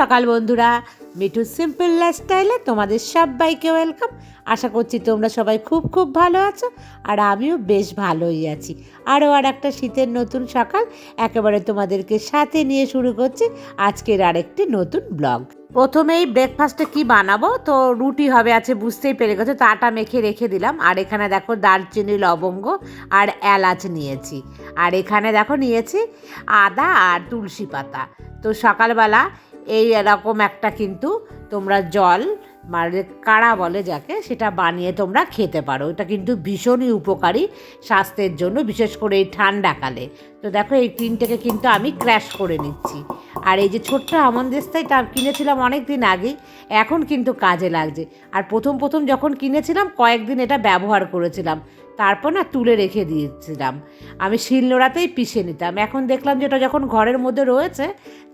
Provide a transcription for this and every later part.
সকাল বন্ধুরা। মিঠু সিম্পল লাইফস্টাইলে তোমাদের সবাইকে ওয়েলকাম আশা করছি তোমরা সবাই খুব খুব ভালো আছো আর আমিও বেশ ভালোই আছি। আরও আর একটা শীতের নতুন সকাল একেবারে তোমাদেরকে সাথে নিয়ে শুরু করছি আজকের আরেকটি নতুন ব্লগ প্রথমেই ব্রেকফাস্টে কি বানাবো? তো রুটি হবে আছে, বুঝতেই পেরে গেছো, তো আটা মেখে রেখে দিলাম। আর এখানে দেখো দারচিনি, লবঙ্গ আর এলাচ নিয়েছি। আর এখানে দেখো নিয়েছি আদা আর তুলসী পাতা। তো সকালবেলা এই এরকম একটা কিন্তু তোমরা জল মানে কাড়া বলে যাকে, সেটা বানিয়ে তোমরা খেতে পারো। এটা কিন্তু ভীষণই উপকারী স্বাস্থ্যের জন্য, বিশেষ করে এই ঠান্ডাকালে তো দেখো, এই টিনটাকে কিন্তু আমি ক্র্যাশ করে নিচ্ছি। আর এই যে ছোট্ট আমন্দেস্তাই তার কিনেছিলাম অনেক দিন আগেই, এখন কিন্তু কাজে লাগছে। আর প্রথম প্রথম যখন কিনেছিলাম, কয়েকদিন এটা ব্যবহার করেছিলাম। তারপর না তুলে রেখে দিয়েছিলাম। আমি শিলনোড়াতেই পিষে নিতাম। এখন দেখলাম যে এটা যখন ঘরের মধ্যে রয়েছে,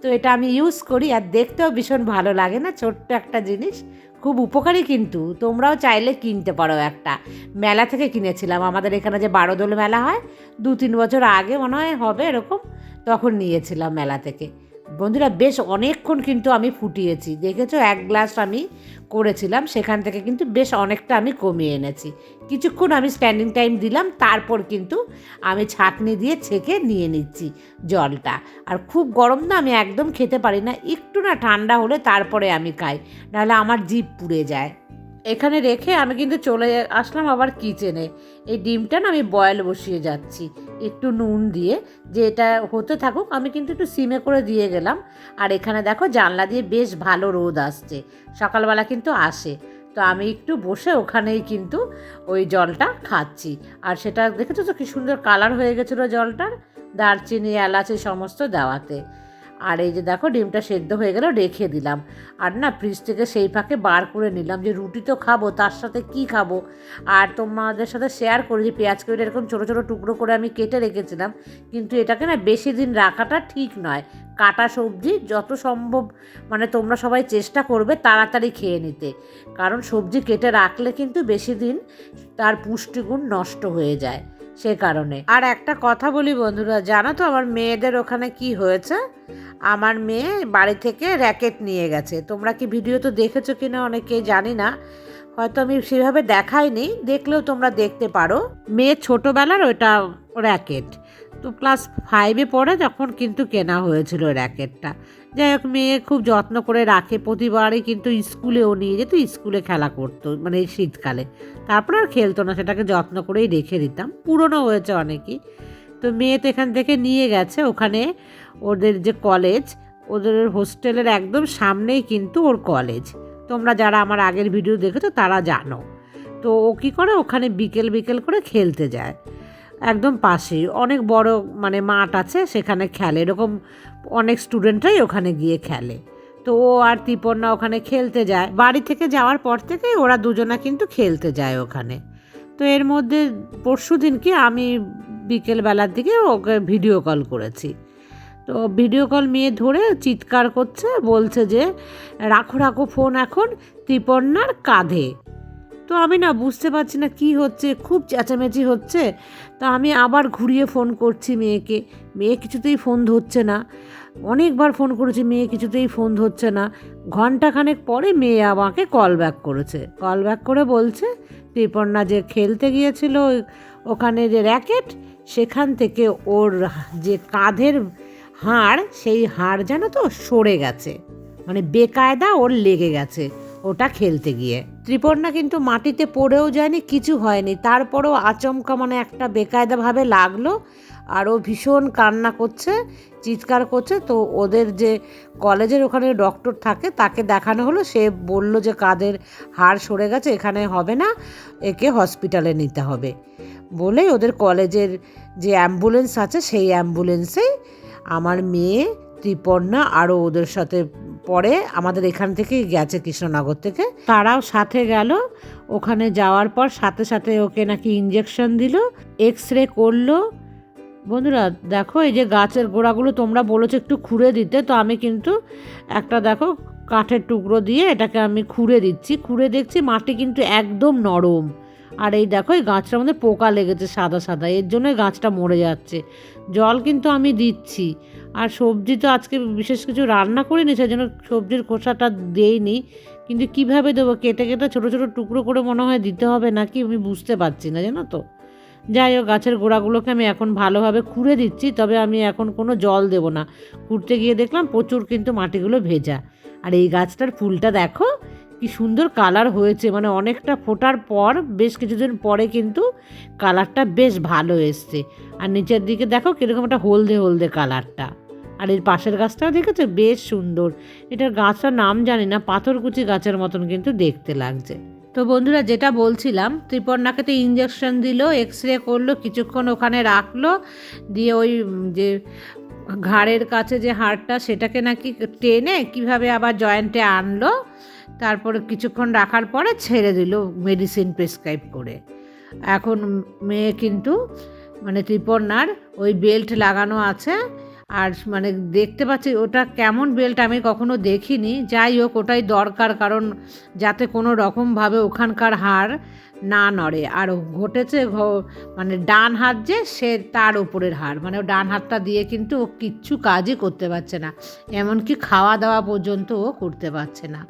তো এটা আমি ইউজ করি আর দেখতেও ভীষণ ভালো লাগে না, ছোট্ট একটা জিনিস। খুব উপকারী কিন্তু। তোমরাও চাইলে কিনতে পারো একটা। মেলা থেকে কিনেছিলাম। আমাদের এখানে যে বারোদোল মেলা হয় দু তিন বছর আগে মনে হয় হবে এরকম, তখন নিয়েছিলাম মেলা থেকে। বন্ধুরা, বেশ অনেকক্ষণ কিন্তু আমি ফুটিয়েছি। দেখেছ? এক গ্লাস আমি করেছিলাম, সেখান থেকে কিন্তু বেশ অনেকটা আমি কমিয়ে এনেছি। কিছুক্ষণ আমি স্ট্যান্ডিং টাইম দিলাম, তারপর কিন্তু আমি ছাঁকনি দিয়ে ছেঁকে নিয়ে নিচ্ছি জলটা। আর খুব গরম না, আমি একদম খেতে পারি না। একটু না ঠান্ডা হলে তারপরে আমি খাই, নাহলে আমার জিভ পুড়ে যায়। এখানে রেখে আমি কিন্তু চলে আসলাম আবার কিচেনে এই ডিমটা না আমি বয়েল বসিয়ে যাচ্ছি। একটু নুন দিয়ে, যে এটা হতে থাকুক, আমি কিন্তু একটু সিমে করে দিয়ে গেলাম। আর এখানে দেখো জানলা দিয়ে বেশ ভালো রোদ আসছে। সকালবেলা কিন্তু আসে। তো আমি একটু বসে ওখানেই কিন্তু ওই জলটা খাচ্ছি। আর সেটা দেখেছ তো কি সুন্দর কালার হয়ে গেছিল জলটার? দারচিনি, এলাচ, সমস্ত দেওয়াতে। আর এই যে দেখো, ডিমটা সেদ্ধ হয়ে গেল রেখে দিলাম। আর না ফ্রিজ থেকে সেই ফাঁকে বার করে নিলাম যে রুটি তো খাব, তার সাথে কি খাব? আর তোমাদের সাথে শেয়ার করি যে পেঁয়াজ কেটে এরকম ছোটো ছোটো টুকরো করে আমি কেটে রেখেছিলাম। কিন্তু এটাকে না বেশি দিন রাখাটা ঠিক নয়। কাটা সবজি যত সম্ভব মানে তোমরা সবাই চেষ্টা করবে তাড়াতাড়ি খেয়ে নিতে। কারণ সবজি কেটে রাখলে কিন্তু বেশি দিন তার পুষ্টিগুণ নষ্ট হয়ে যায়। সে কারণে। আর একটা কথা বলি বন্ধুরা, জানো তো আমার মেয়েদের ওখানে কি হয়েছে? আমার মেয়ে বাড়ি থেকে র্যাকেট নিয়ে গেছে। তোমরা কি ভিডিও তো দেখেছ কিনা অনেকেই জানি না। হয়তো আমি সেভাবে দেখাইনি, দেখলেও তোমরা দেখতে পারো। মেয়ে ছোটোবেলার ওটা র্যাকেট। তো ক্লাস ফাইভে পড়ে যখন কিন্তু কেনা হয়েছিল র্যাকেটটা যাই হোক, মেয়ে খুব যত্ন করে রাখে। প্রতিবারই কিন্তু স্কুলেও নিয়ে যেত, স্কুলে খেলা করতো মানে শীতকালে। তারপর আর খেলতো না, সেটাকে যত্ন করেই রেখে দিতাম। পুরনো হয়েছে অনেকই। তো মেয়ে তো এখান থেকে নিয়ে গেছে। ওখানে ওদের যে কলেজ ওদের হোস্টেলের একদম সামনেই কিন্তু ওর কলেজ তোমরা যারা আমার আগের ভিডিও দেখেছ, তারা জানো। তো ও কী করে? ওখানে বিকেল বিকেল করে খেলতে যায়। একদম পাশেই। অনেক বড় মানে মাঠ আছে সেখানে খেলে। এরকম অনেক স্টুডেন্টরাই ওখানে গিয়ে খেলে। তো ও আর তিপন্না ওখানে খেলতে যায়। বাড়ি থেকে যাওয়ার পর থেকেই ওরা দুজনা কিন্তু খেলতে যায় ওখানে। তো এর মধ্যে পরশু দিন কি আমি বিকেলবেলার দিকে ওকে ভিডিও কল করেছি। তো ভিডিও কল মেয়ে ধরে চিৎকার করছে, বলছে যে, রাখো রাখো ফোন এখন ত্রিপর্ণার কাঁধে। তো আমি না বুঝতে পারছি না কি হচ্ছে, খুব চেঁচামেচি হচ্ছে। তা আমি আবার ঘুরিয়ে ফোন করছি মেয়েকে। মেয়ে কিছুতেই ফোন ধরছে না। অনেকবার ফোন করেছি, মেয়ে কিছুতেই ফোন ধরছে না। ঘন্টাখানেক পরে মেয়ে আমাকে কল ব্যাক করেছে। কল ব্যাক করে বলছে ত্রিপর্ণা যে খেলতে গিয়েছিল ওখানে যে র্যাকেট সেখান থেকে ওর যে কাঁধের হাড়, সেই হাড় যেন তো সরে গেছে। মানে বেকায়দা ওর লেগে গেছে। ওটা খেলতে গিয়ে। ত্রিপর্ণা কিন্তু মাটিতে পড়েও যায়নি, কিছু হয়নি। তারপরও আচমকা মানে একটা বেকায়দাভাবে লাগল আর ও ভীষণ কান্না করছে, চিৎকার করছে। তো ওদের যে কলেজের ওখানে ডক্টর থাকে, তাকে দেখানো হলো। সে বলল যে কাদের হাড় সরে গেছে, এখানে হবে না, একে হসপিটালে নিতে হবে। বলে ওদের কলেজের যে অ্যাম্বুলেন্স আছে, সেই অ্যাম্বুলেন্সেই আমার মেয়ে ত্রিপর্ণা আরও ওদের সাথে পরে আমাদের এখান থেকেই গেছে কৃষ্ণনগর থেকে। তারাও সাথে গেল। ওখানে যাওয়ার পর সাথে সাথে ওকে নাকি ইঞ্জেকশন দিল এক্স রে করল। বন্ধুরা, দেখো এই যে গাছের গোড়াগুলো তোমরা বলেছ একটু খুঁড়ে দিতে, তো আমি কিন্তু একটা দেখো কাঠের টুকরো দিয়ে এটাকে আমি খুঁড়ে দিচ্ছি। খুঁড়ে দেখছি মাটি কিন্তু একদম নরম। আর এই দেখো, এই গাছটার মধ্যে পোকা লেগেছে সাদা সাদা, এর জন্য গাছটা মরে যাচ্ছে। জল কিন্তু আমি দিচ্ছি। আর সবজি তো আজকে বিশেষ কিছু রান্না করিনি সেই জন্য সবজির খোসাটা দেইনি। কিন্তু কীভাবে দেবো? কেটে কেটে ছোটো ছোটো টুকরো করে মনে হয় দিতে হবে নাকি? আমি বুঝতে পারছি না, জানো তো। যাই হোক, গাছের গোড়াগুলোকে আমি এখন ভালোভাবে খুঁড়ে দিচ্ছি, তবে আমি এখন কোনো জল দেব না। খুঁড়তে গিয়ে দেখলাম প্রচুর কিন্তু মাটিগুলো ভেজা। আর এই গাছটার ফুলটা দেখো, কি সুন্দর কালার হয়েছে। মানে অনেকটা ফোটার পর, বেশ কিছুদিন পরে কিন্তু কালারটা বেশ ভালো এসছে। আর নিচের দিকে দেখো কীরকম একটা হলদে হলদে কালারটা। আর এর পাশের গাছটাও দেখেছ? বেশ সুন্দর। এটার গাছটার নাম জানি না, পাথরকুচি গাছের মতন কিন্তু দেখতে লাগছে। তো বন্ধুরা, যেটা বলছিলাম ত্রিপর্ণাকে তো ইঞ্জেকশন দিল এক্স রে করল, কিছুক্ষণ ওখানে রাখল, দিয়ে ওই যে ঘাড়ের কাছে যে হাড়টা, সেটাকে নাকি টেনে কীভাবে আবার জয়েন্টে আনলো, তারপরে কিছুক্ষণ রাখার পরে ছেড়ে দিল মেডিসিন প্রেসক্রাইব করে। এখন মেয়ে কিন্তু মানে ত্রিপর্ণার ওই বেল্ট লাগানো আছে আর মানে দেখতে পাচ্ছি ওটা কেমন বেল্ট আমি কখনো দেখিনি। যাই হোক, ওটাই দরকার, কারণ যাতে কোনো রকমভাবে ওখানকার হার না নড়ে। আর ঘটেছে মানে ডান হাত যে, সে তার উপরের হাড় মানে ডান হাতটা দিয়ে কিন্তু ও কিচ্ছু কাজই করতে পারছে না। এমনকি খাওয়া দাওয়া পর্যন্ত ও করতে পারছে না।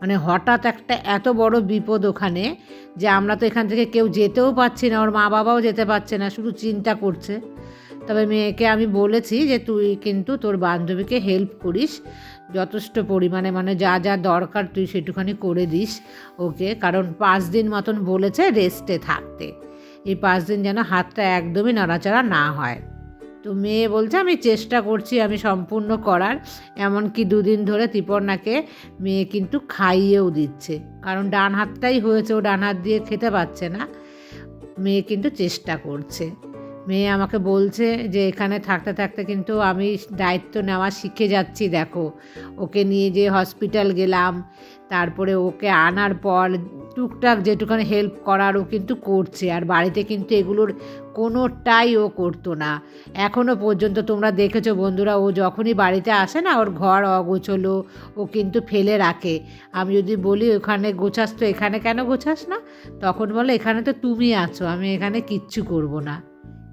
মানে হঠাৎ একটা এত বড় বিপদ ওখানে যে আমরা তো এখান থেকে কেউ যেতেও পারছি না, ওর মা বাবাও যেতে পারছে না, শুধু চিন্তা করছে। তবে মেয়েকে আমি বলেছি যে তুই কিন্তু তোর বান্ধবীকে হেল্প করিস। যথেষ্ট পরিমাণে মানে যা যা দরকার তুই সেটুখানি করে দিস ওকে। কারণ পাঁচ দিন মতন বলেছে রেস্টে থাকতে। এই পাঁচ দিন যেন হাতটা একদমই নাড়াচাড়া না হয়। তো মেয়ে বলছে, আমি চেষ্টা করছি, আমি সম্পূর্ণ করার। এমনকি দুদিন ধরে ত্রিপর্ণাকে মেয়ে কিন্তু খাইয়েও দিচ্ছে। কারণ ডান হাতটাই হয়েছে, ও ডান হাত দিয়ে খেতে পাচ্ছে না। মেয়ে কিন্তু চেষ্টা করছে। মেয়ে আমাকে বলছে যে এখানে থাকতে থাকতে কিন্তু আমি দায়িত্ব নেওয়া শিখে যাচ্ছি, দেখো। ওকে নিয়ে যে হসপিটাল গেলাম, তারপরে ওকে আনার পর টুকটাক যেটুখানি হেল্প করার ও কিন্তু করছে। আর বাড়িতে কিন্তু এগুলোর কোনোটাই ও করতো না। এখনও পর্যন্ত তোমরা দেখেছ বন্ধুরা, ও যখনই বাড়িতে আসে না, ওর ঘর অগোছলো, ও কিন্তু ফেলে রাখে। আমি যদি বলি, ওখানে গোছাস তো, এখানে কেন গোছাস না? তখন বলে, এখানে তো তুমি আছো, আমি এখানে কিচ্ছু করব না।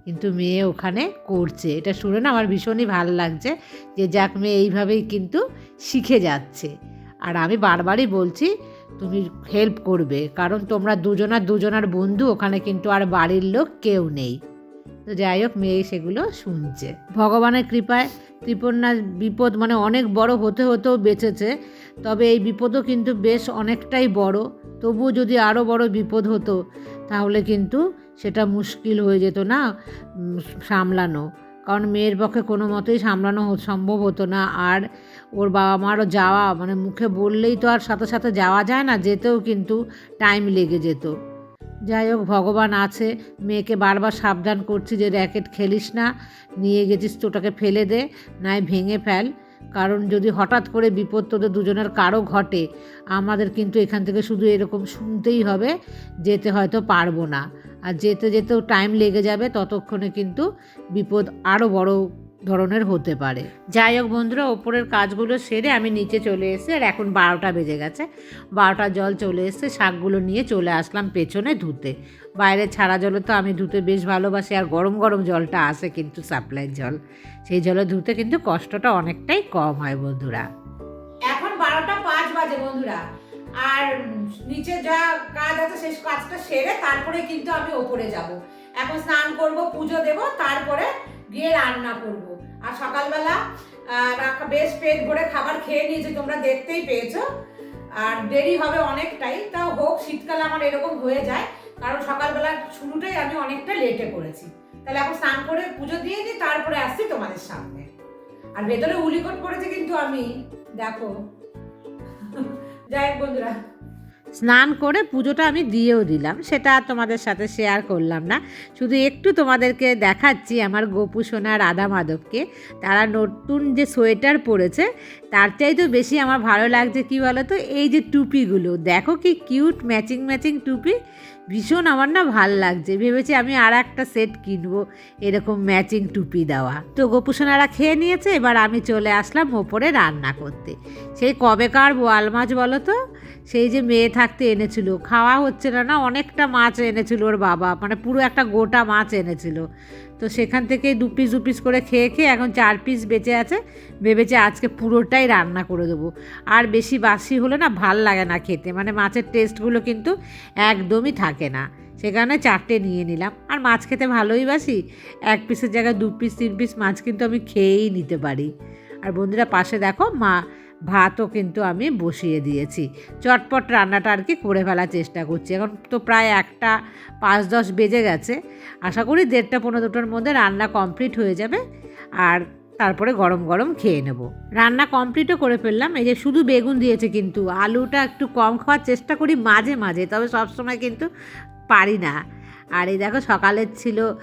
কিন্তু মেয়ে ওখানে করছে। এটা শুনে না আমার ভীষণই ভালো লাগছে যে যাক, মেয়ে এইভাবেই কিন্তু শিখে যাচ্ছে। আর আমি বারবারই বলছি, তুমি হেল্প করবে, কারণ তোমরা দুজনার দুজনার বন্ধু, ওখানে কিন্তু আর বাড়ির লোক কেউ নেই। তো যাই হোক, মেয়ে সেগুলো শুনছে। ভগবানের কৃপায় ত্রিপর্ণার বিপদ মানে অনেক বড় হতে হতেও বেঁচেছে, তবে এই বিপদও কিন্তু বেশ অনেকটাই বড়। তবুও যদি আরও বড় বিপদ হতো তাহলে কিন্তু সেটা মুশকিল হয়ে যেত না সামলানো। কারণ মেয়ের পক্ষে কোনো মতেই সামলানো সম্ভব হতো না। আর ওর বাবা মারও যাওয়া মানে মুখে বললেই তো আর সাথে সাথে যাওয়া যায় না, যেতেও কিন্তু টাইম লেগে যেত। যাই হোক, ভগবান আছে। মেয়েকে বারবার সাবধান করছি যে র্যাকেট খেলিস না, নিয়ে গেছিস তো ওটাকে ফেলে দে, নাই ভেঙে ফেল। কারণ যদি হঠাৎ করে বিপদ তোদের দুজনের কারও ঘটে, আমাদের কিন্তু এখান থেকে শুধু এরকম শুনতেই হবে, যেতে হয়তো পারব না। আর যেতে যেতেও টাইম লেগে যাবে, ততক্ষণে কিন্তু বিপদ আরও বড় ধরনের হতে পারে। যাই হোক বন্ধুরা, ওপরের কাজগুলো সেরে আমি নিচে চলে এসে আর এখন বারোটা বেজে গেছে। বারোটা জল চলে এসে শাকগুলো নিয়ে চলে আসলাম পেছনে ধুতে। বাইরে ছাড়া জলে তো আমি ধুতে বেশ ভালোবাসি, আর গরম গরম জলটা আসে কিন্তু সাপ্লাইয়ের জল। সেই জলে ধুতে কিন্তু কষ্টটা অনেকটাই কম হয় বন্ধুরা। এখন বারোটা পাঁচ বাজে বন্ধুরা, আর নিচে যা কাজ আছে সেই কাজটা সেরে তারপরে কিন্তু আমি ওপরে যাব। এখন স্নান করব, পুজো দেব, তারপরে গিয়ে রান্না করব। আর সকালবেলা বেশ পেট ভরে খাবার খেয়ে নিয়েছি, তোমরা দেখতেই পেয়েছ। আর দেরি হবে অনেকটাই তাও হোক, শীতকালে আমার এরকম হয়ে যায়, কারণ সকালবেলা শুরুটাই আমি অনেকটা লেটে করেছি। তাহলে এখন স্নান করে পুজো দিয়ে দিই তারপরে আসছি তোমাদের সামনে। আর ভেতরে উলিকট করেছে কিন্তু আমি, দেখো। যাই বন্ধুরা। স্নান করে পুজোটা আমি দিয়েও দিলাম। সেটা তোমাদের সাথে শেয়ার করলাম না। শুধু একটু তোমাদেরকে দেখাচ্ছি আমার গোপু সোনা রাধা মাধবকে। তারা নতুন যে সোয়েটার পরেছে, তার চাইতেও বেশি আমার ভালো লাগছে কি বলো তো এই যে টুপিগুলো। দেখো কি কিউট ম্যাচিং ম্যাচিং টুপি। ভীষণ আমার না ভালো লাগছে। ভেবেছি আমি আর একটা সেট কিনবো এরকম ম্যাচিং টুপি দেওয়া। তো গোপুসোনারা খেয়ে নিয়েছে, এবার আমি চলে আসলাম ওপরে রান্না করতে। সেই কবেকার বোয়াল মাছ বলো তো সেই যে মেয়ে থাকতে এনেছিল, খাওয়া হচ্ছে না না অনেকটা মাছ এনেছিল ওর বাবা মানে পুরো একটা গোটা মাছ এনেছিল। তো সেখান থেকে দু পিস দু পিস করে খেয়ে খেয়ে এখন চার পিস বেঁচে আছে, ভেবেছে আজকে পুরোটাই রান্না করে দেবো। আর বেশি বাসি হলে না ভালো লাগে না খেতে মানে মাছের টেস্টগুলো কিন্তু একদমই থাকে না। সে কারণে চারটে নিয়ে নিলাম। আর মাছ খেতে ভালোই বাসি, এক পিসের জায়গায় দু পিস তিন পিস মাছ কিন্তু আমি খেয়েই নিতে পারি। আর বন্ধুরা পাশে দেখো মা ভাতও কিন্তু আমি বসিয়ে দিয়েছি। চটপট রান্নাটা আর কি করে ফেলার চেষ্টা করছি। এখন তো প্রায় একটা পাঁচ দশ বেজে গেছে। আশা করি দেড়টা পনেরো দুটোর মধ্যে রান্না কমপ্লিট হয়ে যাবে আর তারপরে গরম গরম খেয়ে নেব। রান্না কমপ্লিটও করে ফেললাম। এই যে শুধু বেগুন দিয়েছে কিন্তু আলুটা একটু কম খাওয়ার চেষ্টা করি মাঝে মাঝে, তবে সবসময় কিন্তু পারি না। আর এই দেখো সকালের ছিল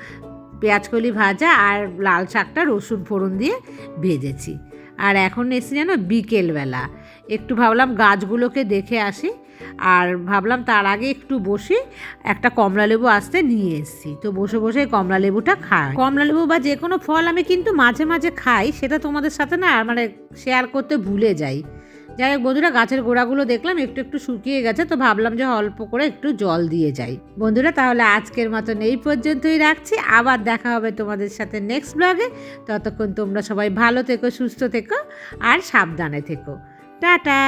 পেঁয়াজকলি ভাজা আর লাল শাকটা রসুন ফোড়ন দিয়ে ভেজেছি। আর এখন এসে যেন বিকেলবেলা। একটু ভাবলাম গাছগুলোকে দেখে আসি, আর ভাবলাম তার আগে একটু বসে একটা কমলা লেবু আসতে নিয়ে এসেছি। তো বসে বসে কমলা লেবুটা খাই। কমলা লেবু বা যে কোনো ফল আমি কিন্তু মাঝে মাঝে খাই, সেটা তোমাদের সাথে না মানে শেয়ার করতে ভুলে যাই। যাই হোক বন্ধুরা, গাছের গোড়াগুলো দেখলাম, একটু একটু শুকিয়ে গেছে, তো ভাবলাম যে অল্প করে একটু জল দিয়ে যাই। বন্ধুরা, তাহলে আজকের মতন এই পর্যন্তই রাখছি। আবার দেখা হবে তোমাদের সাথে নেক্সট ব্লগে ততক্ষণ তোমরা সবাই ভালো থেকো, সুস্থ থেকো, আর সাবধানে থেকো। টাটা!